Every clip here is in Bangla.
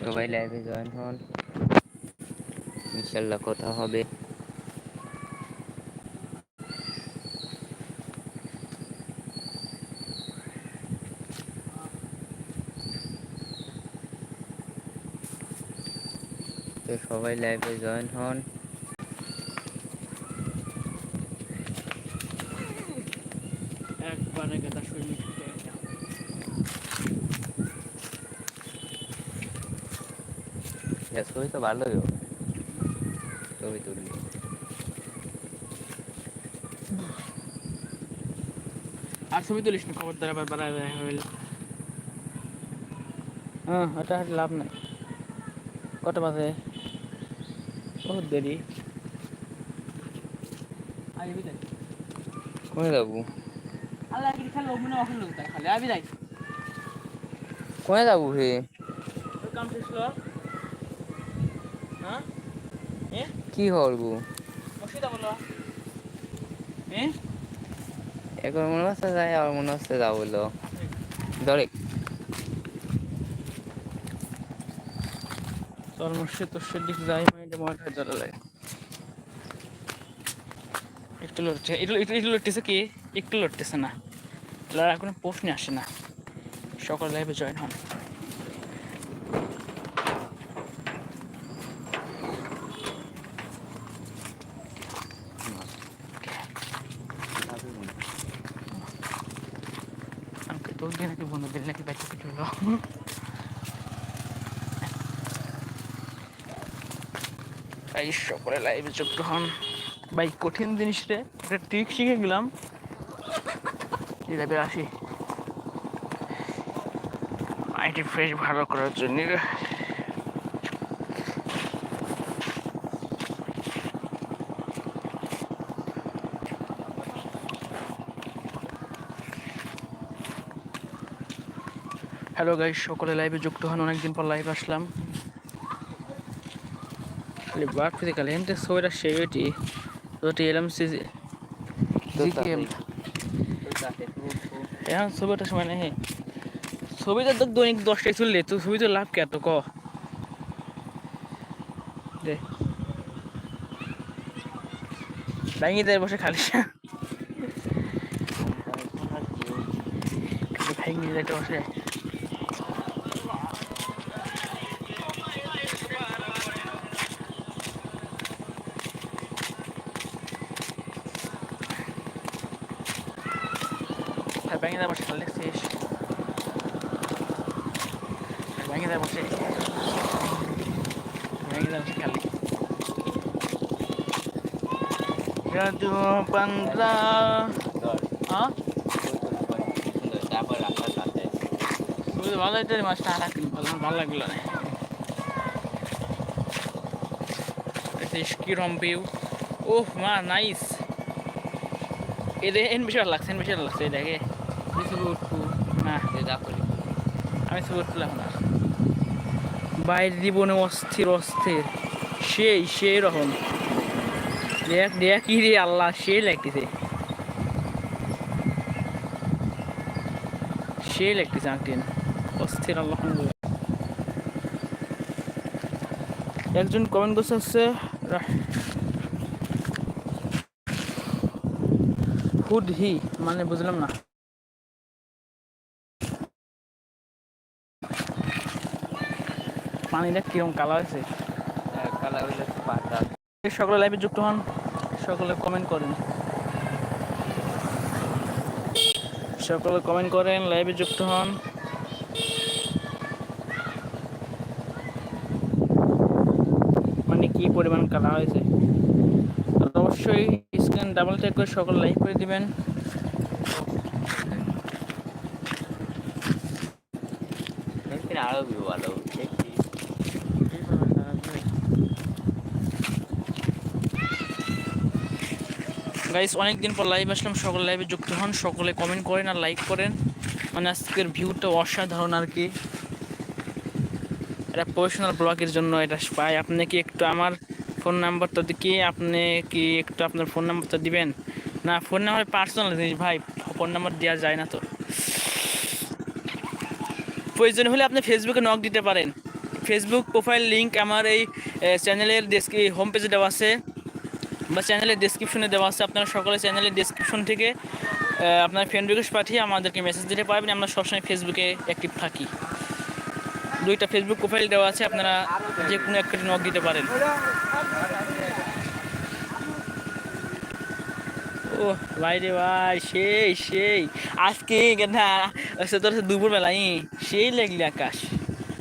সবাই লাইভে জয়েন হন। ইনশাল্লাহ কথা হবে। সবাই লাইভে জয়েন হন। একবারে গেদা শরীর Ya, ছবি তো ভালোই হবে ছবি তুললি আর ছবি তুলিস না খবর দ্বারা বারবার হ্যাঁ এটা হাঁটে লাভ নাই। কত বাজে? বহুত দেরি। কোনে যাব? খালি অখন লোক তাই খালি। আইবি দেখ কোনে যাব হে? কাম শেষ হলো হ্যাঁ? কি করব অসুবিধা বলো এখন মনে হচ্ছে যাই আবার মনে হচ্ছে যাব ধরে। চল মুর্শিদ তোর দিক যাই মাইন্ডে জ্বালা লাগে। একটু লড়ছে একটু লড়তেছে কি? একটু লড়তেছে না। লড়ার কোনো প্রশ্নে আসে না। সকল লাইভে জয়েন হন। নাকি বন্ধু দিল নাকি ভাই, সকলে লাইভে যুক্ত হন। ভাই, কঠিন জিনিস রে একটা ট্রিক শিখে গেলাম। লাইভে আসি আইটি ফ্রেশ ভালো করার জন্য। হ্যালো গাইস সকলে লাইভে যুক্ত হন। অনেকদিন পর লাইভ আসলাম। খালি বাট ফিতে খালি হেনতে ছবিটা সেইটি ওটি এলাম সিজি জিকেম এখন ছবিটা সময় নেই ছবি তো দৈনিক দশটায় চললে তো ছবি তো লাভ কে এত ক? ভাঙি দেয় বসে খালি। খালি ভাঙি দেয় বসে আর ব্যাঙে দেয় বসে খালি দেখছিস দেয় বসে খালি রাজু পান্দ্রা হ্যাঁ তারপর আপনার সাথে ভালো হইতে মাছটা আর ভালো ভালো লাগল না। কিরম ভিউ। ওহ মা নাইস। এদের এন বেশি ভালো লাগছে এন বেশি ভালো লাগছে দেখে। কিছু উঠবো। না। আমি তুললাম না। বাইরে জীবনে অস্থির অস্থির। সেই সেই রকম। দেখ দেখ কি রে আল্লাহ সেই লাগতেছে সেই লাগতেছে একদিন অস্থির আল্লাহ একজন কমেন্ট করছে হচ্ছে হুড হি মানে বুঝলাম না। পানিটা কীরকম কালার আছে কালা হইলে পাতা। সকলে লাইভে যুক্ত হন সকলে কমেন্ট করেন। সকলে কমেন্ট করেন লাইভে যুক্ত হন। মানে কি পরিমাণ কালার হয়েছে? অবশ্যই স্ক্রিন ডাবল চেক করে সকল লাইক করে দিবেন। আরও ভালো। গাইস অনেকদিন পর লাইভ আসলাম, সকল লাইভে যুক্ত হন, সকলে কমেন্ট করেন আর লাইক করেন। মানে আজকের ভিউটা অসাধারণ আর কি। এটা প্রফেশনাল ব্লগের জন্য এটা পাই আপনি কি একটু আমার ফোন নাম্বারটা কি আপনি কি একটু আপনার ফোন নাম্বারটা দিবেন? না ফোন নাম্বার পার্সোনাল জিনিস ভাই ফোন নাম্বার দেওয়া যায় না তো। প্রয়োজন হলে আপনি ফেসবুকে নক দিতে পারেন। ফেসবুক প্রোফাইল লিংক আমার এই চ্যানেলের ডেসক্রি হোম পেজে দেওয়া আছে। বা চ্যানেলের ডেসক্রিপশনে দেওয়া আছে। আপনারা সকলে চ্যানেলের ডেসক্রিপশন থেকে আপনার ফ্রেন্ড রিকোয়েস্ট পাঠিয়ে আমাদেরকে মেসেজ দিতে পারবেন আমরা সবসময় ফেসবুকে অ্যাক্টিভ থাকি। দুইটা ফেসবুক প্রোফাইল দেওয়া আছে আপনারা যে কোনো একটা নক দিতে পারেন। ও ভাই রে ভাই সেই সেই। আজকে না সে তোর দুপুরবেলায় সেই লাগলি আকাশ।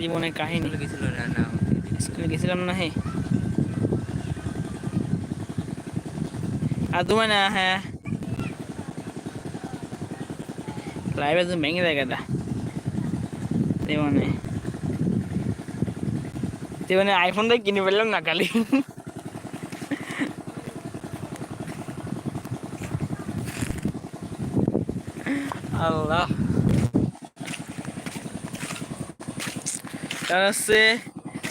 জীবনের কাহিনী। গেছিল না। স্কুলে গেছিলাম না হে? না হ্যাঁ লাইভে তো ভেঙে যায় গাদা জীবনে জীবনে আইফোনটাই কিনে ফেললাম না খালি আল্লাহ তার হচ্ছে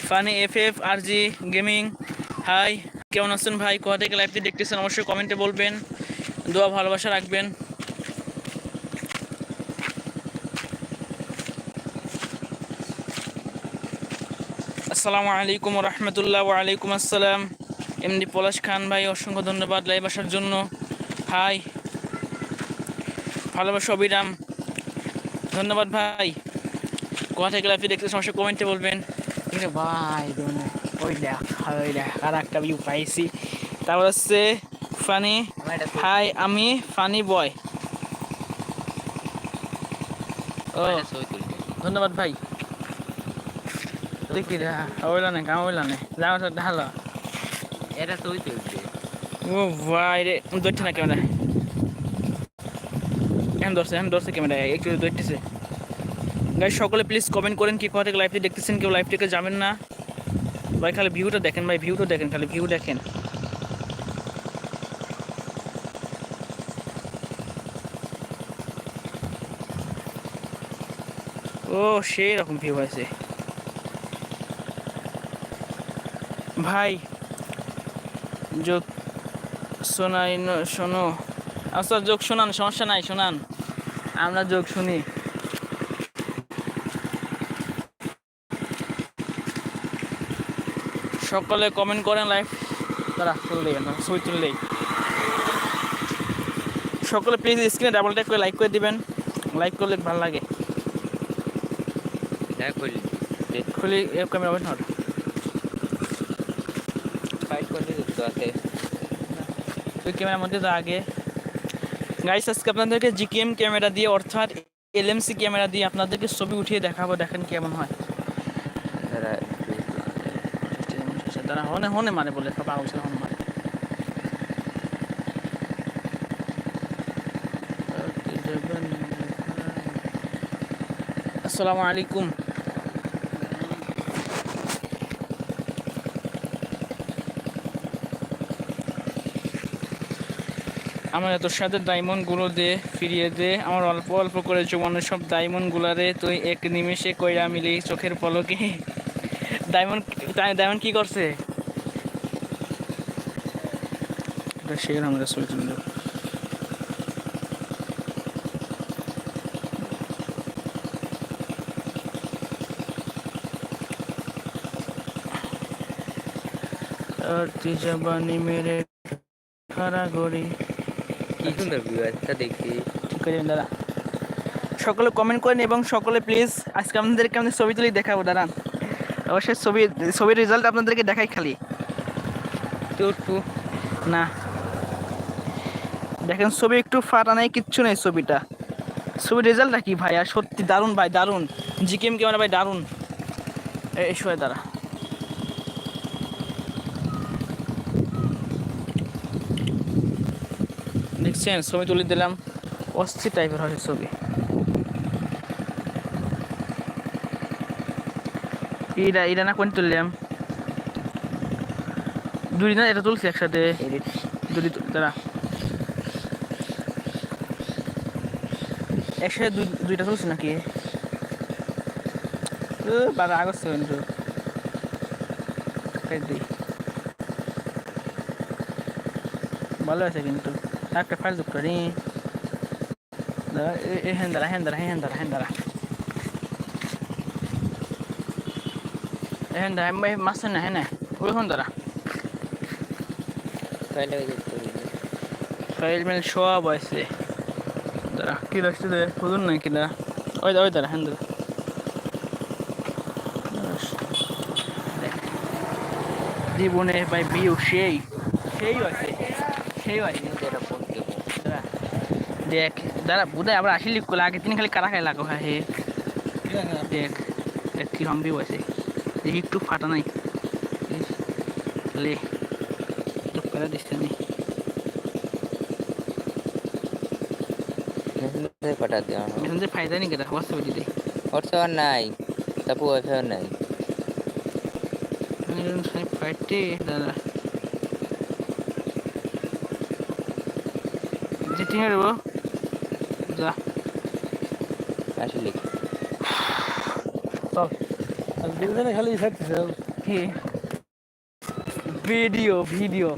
funny F F R G gaming hi কেমন আছেন ভাই? কোথা থেকে লাইভটি দেখতেছেন অবশ্যই কমেন্টে বলবেন। দোয়া, ভালোবাসা রাখবেন। আসসালামু আলাইকুম রহমতুল্লাহ ওয়ালাইকুম আসসালাম। এমডি পলাশ খান ভাই, অসংখ্য ধন্যবাদ লাইভ আসার জন্য। হাই ভালোবাসা অবিরাম। ধন্যবাদ ভাই। কোথা থেকে লাইভটি দেখতে সমস্যা কমেন্টে বলবেন। ভাই দোনে ওই দেখ ওই দেখ আর একটা ভিউ পাইছি। তারপর হচ্ছে ফানি হাই আমি ফানি বয়। ও। ধন্যবাদ ভাই। দেখি রে ওইলা নে কাম ওইলা নে যাও তো ঢালো এটা ছবি তুলবে ও ভাই রে ধরছে না ক্যামেরা। এখন ধরছে এখন ধরছে ক্যামেরা একটু ধরতেছে। গাই সকলে প্লিজ কমেন্ট করেন কি কোথা থেকে লাইভটি দেখতেছেন কেউ লাইভ থেকে যাবেন না। ভাই, খালি ভিউটা দেখেন ভাই, ভিউটা দেখেন, খালি ভিউ দেখেন। ও সেই রকম ভিউ আছে। ভাই, যোগ শোনাই, শোনো। আচ্ছা যোগ শোনান, সমস্যা নাই, শোনান। আমরা যোগ শুনি। সকলে কমেন্ট করেন লাইভ তারা না ছবি তুললেই সকলে প্লিজ স্ক্রিনে ডাবল ট্যাপ করে লাইক করে দিবেন। লাইক করলে ভালো লাগে। খুলি ক্যামেরা ওপেন করতে ওই ক্যামেরার মধ্যে তো আগে। গাইস আজকে আপনাদেরকে জিকেএম ক্যামেরা দিয়ে অর্থাৎ এলএমসি ক্যামেরা দিয়ে আপনাদেরকে ছবি উঠিয়ে দেখাবো দেখেন কেমন হয়। তারা হনে হনে মানে বলে পাগল ছিল হনে মানে আসসালামু আলাইকুম। আমার এত সাথে ডায়মন্ডগুলো দে, ফিরিয়ে দে। আমার অল্প অল্প করে জমানো সব ডায়মন্ড গুলারে তুই এক নিমেষে কইরা মিলি, চোখের পলকে। ডায়মন্ড ডায়মন্ড কি করছে? এটা শেয়ার আমরা তুলে দেবো আরতি জবানি মেরে খারা গড়ি কি সুন্দর ভিউ আছে দেখি। ঠিক দিন দাদা সকলে কমেন্ট করেন এবং সকলে প্লিজ আজকে আপনাদেরকে আমাদের ছবি তুলি দেখাবো দাঁড়ান। অবশ্যই ছবি ছবির রেজাল্ট আপনাদেরকে দেখাই খালি। টু টু না। দেখেন ছবি একটু ফাটা নাই কিচ্ছু নেই ছবিটা। ছবির রেজাল্টটা কি ভাই? আর সত্যি দারুণ ভাই দারুণ। জিকেম ক্যামেরা ভাই দারুণ। এই সময় দাঁড়া। দেখছেন ছবি তুলে দিলাম। অস্থির টাইপের হয় ছবি। এইটা এইটা না কোন তুললাম? দুই না এটা তুলছি একসাথে। এডিট দুটি তু- দাঁড়া। একসাথে দুই দুইটা তুলছি নাকি? বাবা আগস্ট কিন্তু দিই। ভালো আছে কিন্তু। একটা ফাইল যুক্ত এ- এখানে দাঁড়া এখানে দাঁড়া এখানে দাঁড়া এখানে দাঁড়া। এখানে দাঁড়া আমি মাছ না হ্যাঁ ওইখানে ওই তুই ফাইল মেল সব আছে দাঁড়া কি রাখছে রে বুঝুন না ওই দা ওই দাঁড়া হ্যাঁ দাঁড়া দেখ। জীবনে ভাই বিউ সেই সেই আছে সেই। দেখ দাঁড়া বোধহয় আবার আসিলি কোলা আগে তিনি খালি কারা খাই লাগো হ্যাঁ হে দেখ দেখ কি হাম্বি আছে দেখি একটু ফাটা নাই। লে দিচ্ছে নি। পাঠা দেওয়া ফায়দা নেই কেটা? হোয়াটসঅ্যাপে দিতে হোয়াটসঅ্যাপ নাই তারপর ওয়াইফাই নাই। ফাইটে দাদা। যা। আসলে। চল। দুজনে খালি থাকতেছে কি ভিডিও ভিডিও।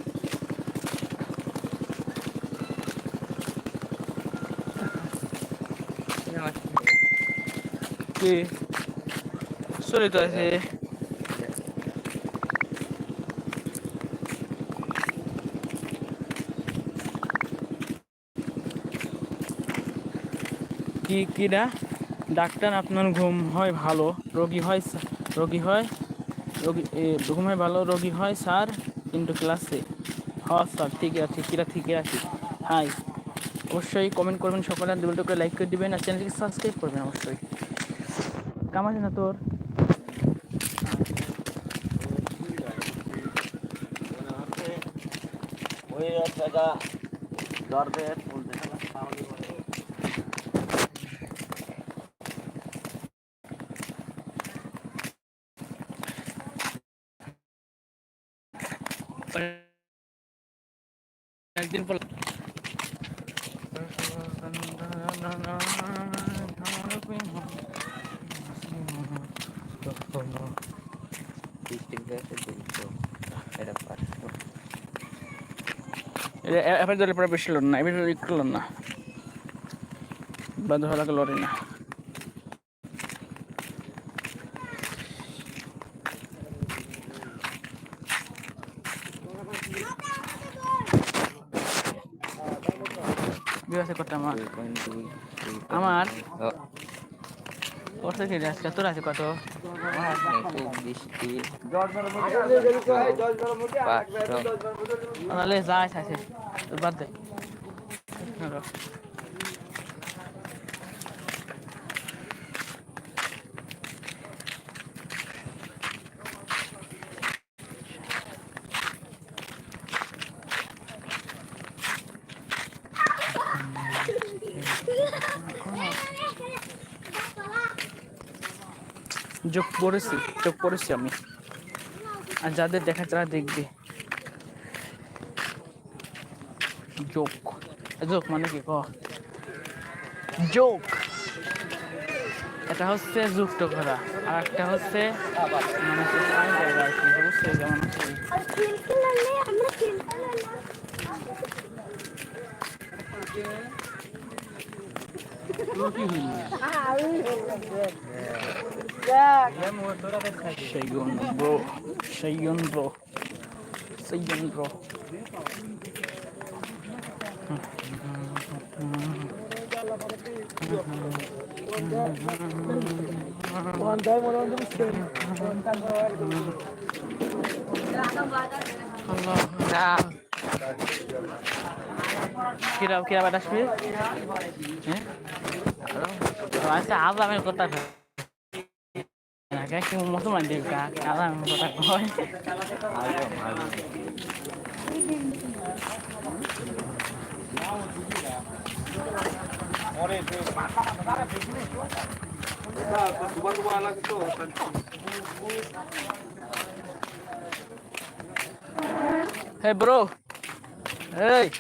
কি? চলে তো আছে। কি কিরা ডাক্তার, আপনার ঘুম হয় ভালো। রোগী হয় রোগী হয়। রোগী ঘুম ভালো রোগী হয় স্যার, কিন্তু ক্লাসে হ্যাঁ স্যার, ঠিক আছে কিরা ঠিকই আছে। হাই। অবশ্যই কমেন্ট করবেন সকালে দুটো করে লাইক করে দিবেন, আর চ্যানেলটিকে সাবস্ক্রাইব করবেন অবশ্যই। কাম আছে না তোর? ওই একটা দরবে এবার দলে পরে বেশি লোন না এবার একটু লোন না। বন্ধু হলাকে লড়ে না। আছে কত আমার? আমার? কত কি আছে তোর আছে কত? তাহলে যা আছে আছে বাদ দে। পড়েছি যোগ পড়েছি আমি। আর যাদের দেখা তারা দেখবে। যোগ যোগ মানে কি? ক। যোগ এটা হচ্ছে যুক্ত করা। আর একটা হচ্ছে মানে হচ্ছে sign কি। Shayon bro Shayon bro Shayon bro Allah nah kira kira pada sih eh cuma mau tuh mandi kaki alam kota koi. Hey bro, hey,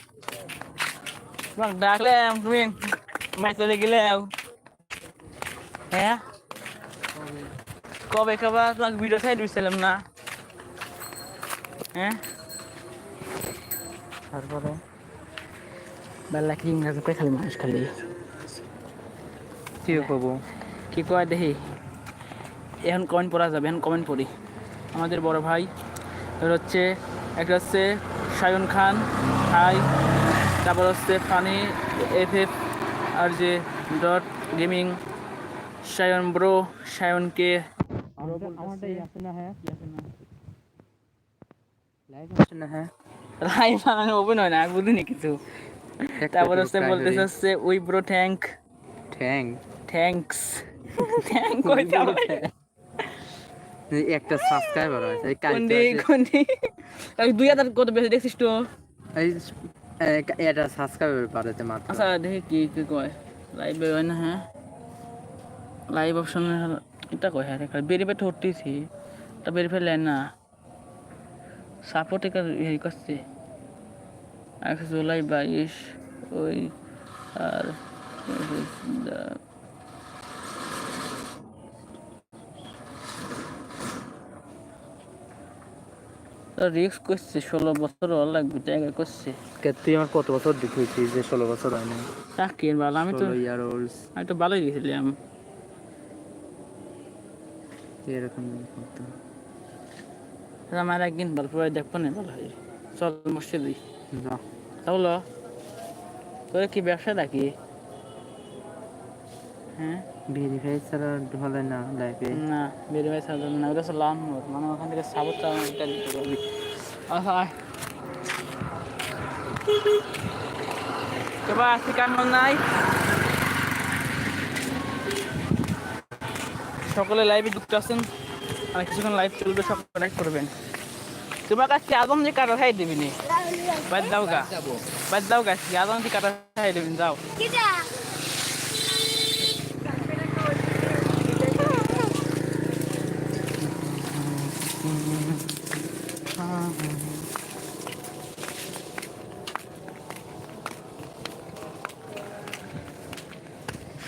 bang ডাকলাম তুমি মাছ চলে গেলে হ্যাঁ কবে খাবা? তোমাকে ভিডিও ছাই দিয়েছিলাম না। হ্যাঁ? তারপরে বেলা কি ক্রিম গাছ খালি মানুষ খালি? কিস্তিও পাবো কি কয় দেখি? এখন কমেন্ট পড়া যাবে, এখন কমেন্ট পড়ি। আমাদের বড় ভাই, এবার হচ্ছে একটা হচ্ছে সায়ন খান, হাই। তারপর হচ্ছে ফানি এফ এফ আর যে dot gaming, Sayan bro Sayan কে আমারটাই আছে না হ্যাঁ? লাইভ না হ্যাঁ? রাই মানে অভিনয় না বুঝিনি কিছু। তারপর হচ্ছে বলতেছে হচ্ছে উই ব্রো থ্যাঙ্ক ঠ্যাং থ্যাঙ্কস থ্যাঙ্ক কইতে হবে। একটা সাবস্ক্রাইবার আছে কোনটি কোনটি ওই দুই হাজার কত বেশি দেখছিস তো? এই এটা সাবস্ক্রাইবার পারেতে মাত্র। আচ্ছা দেখি কি কি কয়। লাইভে হয় না হ্যাঁ? লাইভ অপশন এটা কয় হ্যাঁ ধরতেছি। তা লেন না। সাপোর্ট ইয়ে করছে। একশো জুলাই বাইশ ওই আর রিক্স করছে ষোলো বছর লাগবে জায়গা করছে। তুই আমার কত বছর দেখিয়েছিস যে ষোলো বছর হয় না চাকরি ভালো আমি তো আমি তো ভালোই গেছিলাম এরকম করতো আমার একদিন ভালো দেখব না ভালো হয়। চল মসজিদে যা। তাহলে তোর কি ব্যবসা নাকি? হ্যাঁ? ভেরিফাই ছাড়া হলে না লাইফে না ভাই সাধারণ না ওটা লান মানে ওখান থেকে সাবুরটা এটা দিতে পারবি। আচ্ছা এবার আজকে কেমন নাই? সকলে লাইভে যুক্ত আছেন আর কিছুক্ষণ লাইভ চলবে, সব কানেক্ট করবেন। তোমার কাছে আদম যে কাটা খাই দিবি নি? বাদ দাও গা। বাদ দাও গা আদম যে কাটা খাই দিবি, যাও।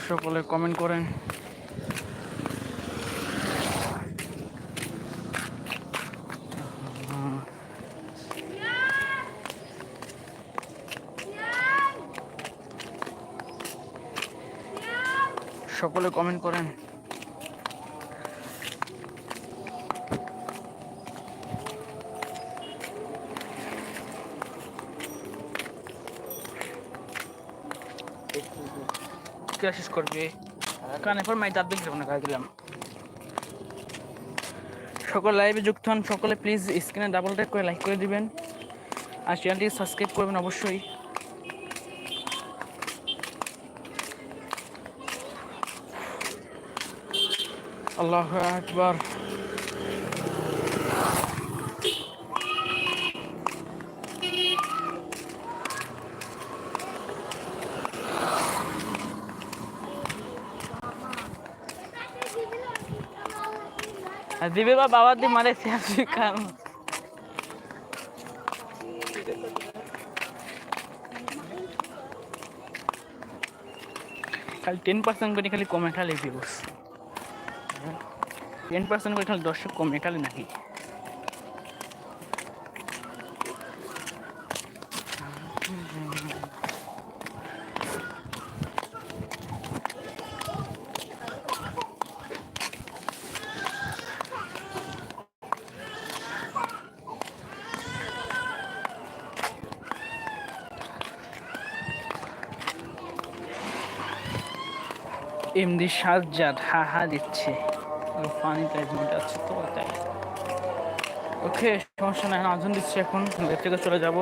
সকলে কমেন্ট করেন। সকলে কমেন্ট করেন। কে শেষ করবি? কানে পর মাই দাঁত দেখলাম না দিলাম সকল লাইভে যুক্ত হন, সকলে প্লিজ স্ক্রিনে ডাবল ট্যাপ করে লাইক করে দিবেন। আর চ্যানেলটি সাবস্ক্রাইব করবেন অবশ্যই। আল্লাহ আকবার। আর দিবে বা বাবা দি মারে শেষ কারণ খালি টেন পার্সেন্ট করে খালি কমে খালি ভিউস টেন পার্সেন্ট করে খালি দর্শক কম খালি নাকি? এমনি সাজ্জাদ হা হা দিচ্ছে। পানি প্রাইজ মধ্যে আছে তো, তাই। ওকে সমস্যা নাই আজন দিচ্ছে এখন। লেট থেকে চলে যাব।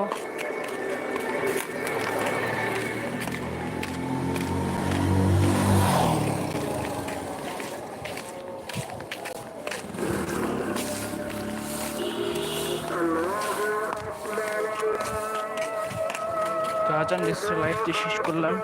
আজান দিচ্ছে লাইফটি শেষ করলাম।